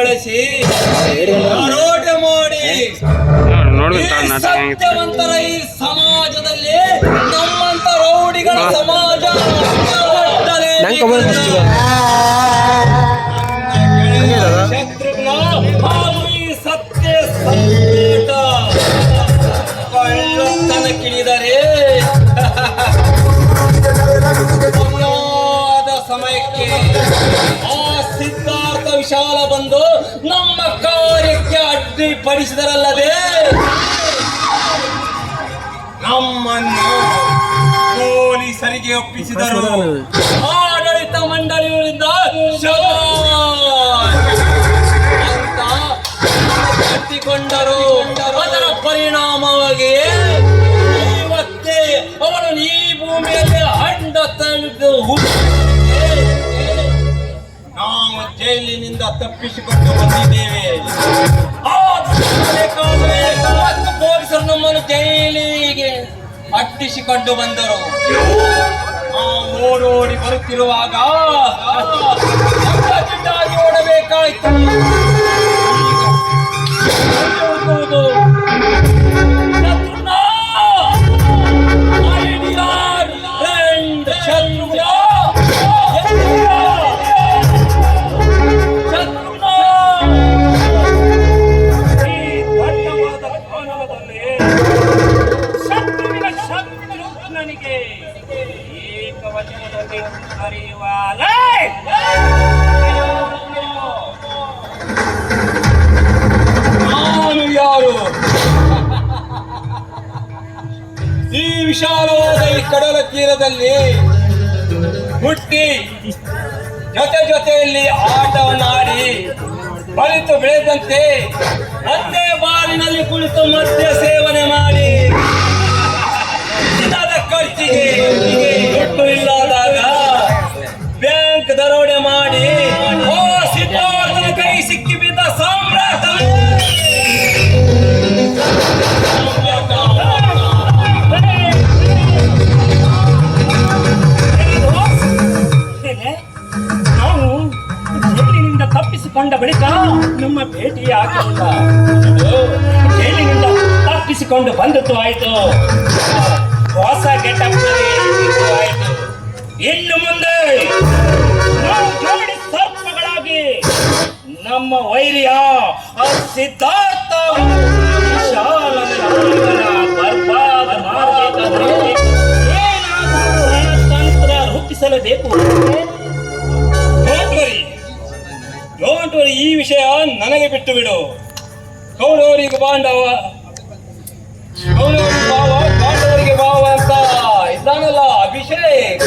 ಬಳಸಿ ಹೋರಾಟ ಮಾಡಿ. ಈ ಸತ್ಯವಂತರ ಈ ಸಮಾಜದಲ್ಲಿ ನಮ್ಮಂತ ರೌಡಿಗಳ ಸಮಾಜ ಶತ್ರುಘ್ನ ಹಾಗೂ ಈ ಸತ್ಯ ಸಂಕಟ ಕಳ್ಳತನ ಕಿಳಿದರೆ ಸಮಯದ ಸಮಯಕ್ಕೆ. ವಿಶಾಲ ಬಂದು ನಮ್ಮ ಕಾರ್ಯಕ್ಕೆ ಅಡ್ಡಿಪಡಿಸಿದರಲ್ಲದೆ ನಮ್ಮನ್ನು ಪೊಲೀಸರಿಗೆ ಒಪ್ಪಿಸಿದರು. ಆಡಳಿತ ಮಂಡಳಿಗಳಿಂದ ಕೊಂಡರು ಅದರ ಪರಿಣಾಮವಾಗಿ ಇವತ್ತೇ ಅವನು ಈ ಭೂಮಿಯಲ್ಲಿ ಹಂಡ ತಂದು ತಪ್ಪಿಸಿಕೊಂಡು ಬಂದಿದ್ದೇವೆ. ಮತ್ತು ಪೊಲೀಸರು ನಮ್ಮನ್ನು ಜೈಲಿಗೆ ಅಟ್ಟಿಸಿಕೊಂಡು ಬಂದರು. ಓಡೋಡಿ ಬರುತ್ತಿರುವಾಗ ಈ ವಿಶಾಲವಾದ ಈ ಕಡಲ ತೀರದಲ್ಲಿ ಹುಟ್ಟಿ ಜೊತೆ ಜೊತೆಯಲ್ಲಿ ಆಟವನ್ನಾಡಿ ಬಲಿತು ಬೆಳೆದಂತೆ ಮತ್ತೆ ಬಾರಿನಲ್ಲಿ ಕುಳಿತು ಮದ್ಯ ಸೇವನೆ ಮಾಡಿ. ತಪ್ಪಿಸಿಕೊಂಡ ಬಳಿಕ ನಮ್ಮ ಭೇಟಿಯಾಗಲಿಲ್ಲ ಅದು ಜೈಲಿನಿಂದ ತಪ್ಪಿಸಿಕೊಂಡು ಬಂದದ್ದು ಆಯಿತು. ಹೊಸ ಗೆಟಪ್ ಆಯಿತು. ಇನ್ನು ಮುಂದೆ ಸರ್ಪಗಳಾಗಿ ನಮ್ಮ ವೈರಿಯ ಸಿದ್ಧಾರ್ಥ ಏನಾದರೂ ಬರ್ಬಾದ ರೂಪಿಸಲೇಬೇಕು? ಏನಾದರೂ ನನಗೆ ಬಿಟ್ಟು ಬಿಡು ಕೌರವರಿಗೆ ಬಾಂಡವ. ಕೌರವರಿಗೆ ಬಾವ ಪಾಂಡವರಿಗೆ ಬಾವ ಅಂತ ಇದ್ದಾನಲ್ಲ ಅಭಿಷೇಕ್.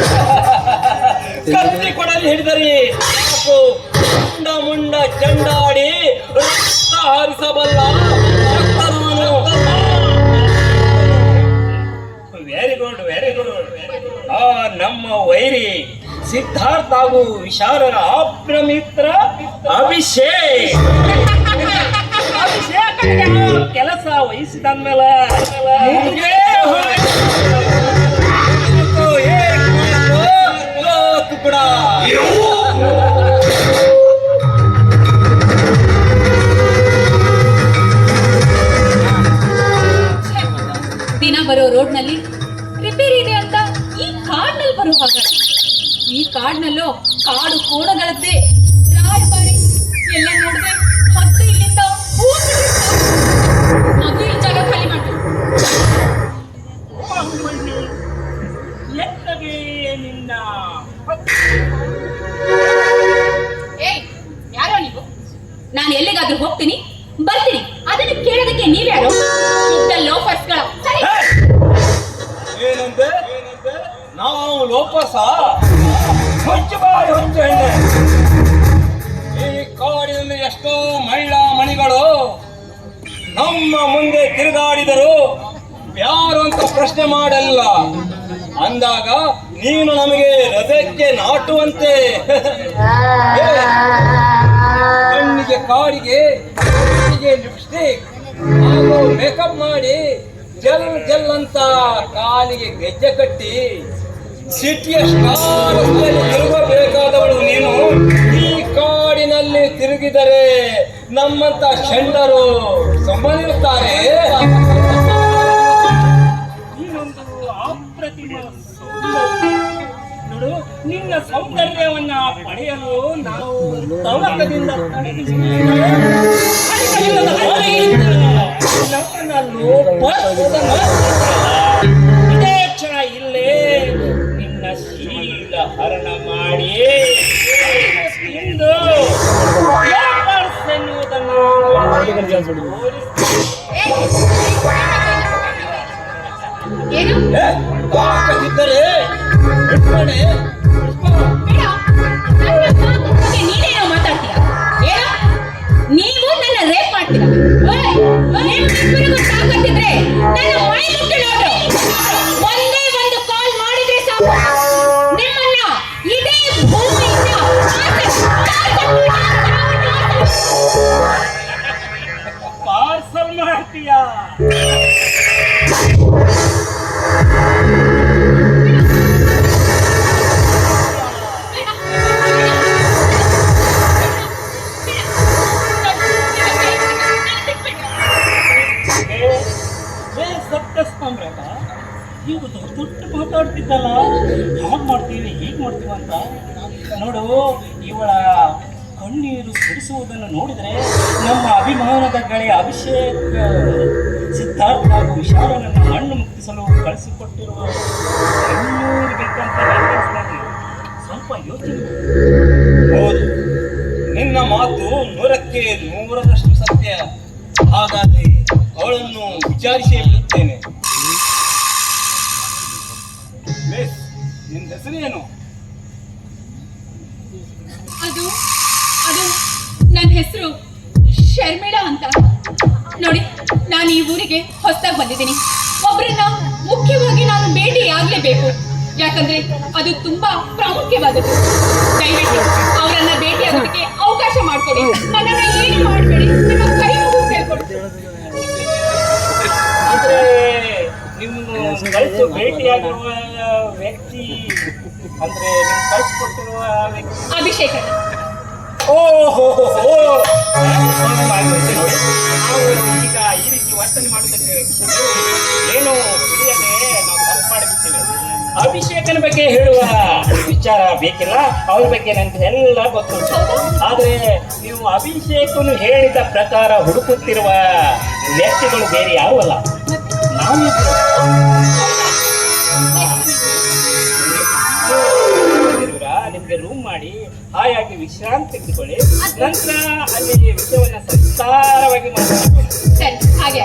ಕತ್ತಿ ಕೊಡಲಿ ಹಿಡಿದರಿ. ಮುಂಡ ಮುಂಡ ಚಂಡಾಡಿ ರಕ್ತ ಹಾರಿಸಬಲ್ಲ. ವೆರಿ ಗುಡ್ ವೆರಿ ಗುಡ್ ಆ ನಮ್ಮ ವೈರಿ ಸಿದ್ಧಾರ್ಥ ಹಾಗೂ ವಿಶಾರರ ಆಪ್ತ ಮಿತ್ರ ಅಭಿಷೇಕ್. ಅಭಿಷೇಕ್ ಕೆಲಸ ಲೋಕ್ ಕೂಡ ದಿನ ಬರೋ ರೋಡ್ನಲ್ಲಿ ರಿಪೇರಿ ಇದೆ ಅಂತ ಈ ಕಾರ್ಡ್ನಲ್ಲಿ ಬರೋ ಹಾಗೆ ಈ ಕಾರ್ಡ್ನಲ್ಲೂ ಕಾಡು ಕೋಣಗಳದ್ದೇ ನೋಡಿದೆ. ಮತ್ತೆ ಇಲ್ಲಿಂದ ಜಾಗ ಎತ್ತಗೆ ನಿನ್ನ ನಾನು ಎಲ್ಲಿಗಾದ್ರೂ ಹೋಗ್ತೀನಿ. ಮಹಿಳಾ ಮಣಿಗಳು, ನಮ್ಮ ಮುಂದೆ ತಿರುಗಾಡಿದರು ಯಾರು ಅಂತ ಪ್ರಶ್ನೆ ಮಾಡಲ್ಲ. ಅಂದಾಗ ನೀನು ನಮಗೆ ಹೃದಯಕ್ಕೆ ನಾಟುವಂತೆ. ಕಣ್ಣಿಗೆ ಕಾಡಿಗೆ, ಕಣ್ಣಿಗೆ ಲಿಪ್ಸ್ಟಿಕ್ ಹಾಗೂ ಮೇಕಪ್ ಮಾಡಿ ಜಲ್ ಜಲ್ ಅಂತ ಕಾಲಿಗೆ ಗೆಜ್ಜೆ ಕಟ್ಟಿ, ಸಿಟಿಯ ಸ್ಟಾರ್ ತಿರುಗಬೇಕಾದವಳು ನೀನು. ಕಾಡಿನಲ್ಲಿ ತಿರುಗಿದರೆ ನಮ್ಮಂತ ಷಂಡರು. ನೋಡು, ನಿನ್ನ ಸೌಂದರ್ಯವನ್ನ ಪಡೆಯಲು ನಾವು ತವಕದಿಂದ ಇಲ್ಲೇ ನಿನ್ನ ಶೀಲ ಹರಣ ಮಾಡಿ. ತೋರಿಸಿ ಏನು? ಈಗ ದೊಡ್ಡ ಮಾತಾಡ್ತಿದ್ದಲ್ಲ ಹಾಗೆ ಮಾಡ್ತೀವಿ ಹೀಗೆ ಮಾಡ್ತೀವಿ ಅಂತ ನೋಡು ಇವಳ ಕಣ್ಣೀರು ಸುರಿಸುವುದನ್ನು ನೋಡಿದರೆ ನಮ್ಮ ಅಭಿಮಾನದ ಗೆಳೆಯ ಅಭಿಷೇಕ್, ಸಿದ್ಧಾರ್ಥ ಹಾಗೂ ವಿಶಾಲನನ್ನು ಹಣ್ಣು ಮುಕ್ತಿಸಲು ಕಳಿಸಿಕೊಟ್ಟಿರುವ ಕಣ್ಣೂರು ಬೇಕಂತ. ಸ್ವಲ್ಪ ಯೋಚನೆ. ಹೌದು ನಿನ್ನ ಮಾತು ನೂರಕ್ಕೆ ನೂರರಷ್ಟು ಸತ್ಯ ಹಾಗಾದರೆ ಅವಳನ್ನು ವಿಚಾರಿಸಿ ಬಿಡುತ್ತೇನೆ ನಿನ್ನ ಹೆಸರೇನು ಅದು ನನ್ನ ಹೆಸರು ಶರ್ಮಿಳಾ ಅಂತ. ನೋಡಿ ನಾನು ಈ ಊರಿಗೆ ಹೊಸದಾಗಿ ಬಂದಿದ್ದೀನಿ. ಒಬ್ಬರನ್ನ ಮುಖ್ಯವಾಗಿ ನಾನು ಭೇಟಿ ಆಗ್ಲೇಬೇಕು. ಯಾಕಂದ್ರೆ ಅದು ತುಂಬಾ ಪ್ರಾಮುಖ್ಯವಾದದ್ದು. ದಯವಿಟ್ಟು ಅವರನ್ನ ಭೇಟಿ ಆಗೋದಕ್ಕೆ ಅವಕಾಶ ಮಾಡಿಕೊಡಿ. ನನ್ನನ್ನ ಏನು ಮಾಡಬೇಡಿ ನಿಮ್ಮ ಕೈ ಮುಗಿದು ಕೇಳ್ಕೊಡಿ ನಿಮ್ಮ ಕಳಿಸು ಭೇಟಿಯಾಗಿರುವ ವ್ಯಕ್ತಿ ಅಂದ್ರೆ ಕಳಿಸ್ಕೊಟ್ಟಿರುವ ವ್ಯಕ್ತಿ ಅಭಿಷೇಕ ಓಹೋ ಈಗ ಈ ರೀತಿ ವರ್ತನೆ ಏನು ನಾವು ಅಭಿಷೇಕನ ಬಗ್ಗೆ ಹೇಳುವ ವಿಚಾರ ಬೇಕಿಲ್ಲ? ಅವ್ರ ಬಗ್ಗೆ ನನಗೆ ಎಲ್ಲ ಗೊತ್ತು. ಆದ್ರೆ ನೀವು ಅಭಿಷೇಕನು ಹೇಳಿದ ಪ್ರಕಾರ ಹುಡುಕುತ್ತಿರುವ ವ್ಯಕ್ತಿಗಳು ಬೇರೆ ಯಾರು ಅಲ್ಲ. ನಾವಿಬ್ರು. ಮಾಡಿ ಹಾಯಾಗಿ ವಿಶ್ರಾಂತಿ ತೆಗೆದುಕೊಳ್ಳಿ ನಂತರ ಅಲ್ಲಿ ವಿಷಯವನ್ನ ಸಂಸಾರವಾಗಿ ಮಾತನಾಡೋಣ ಸರಿ ಹಾಗೆ.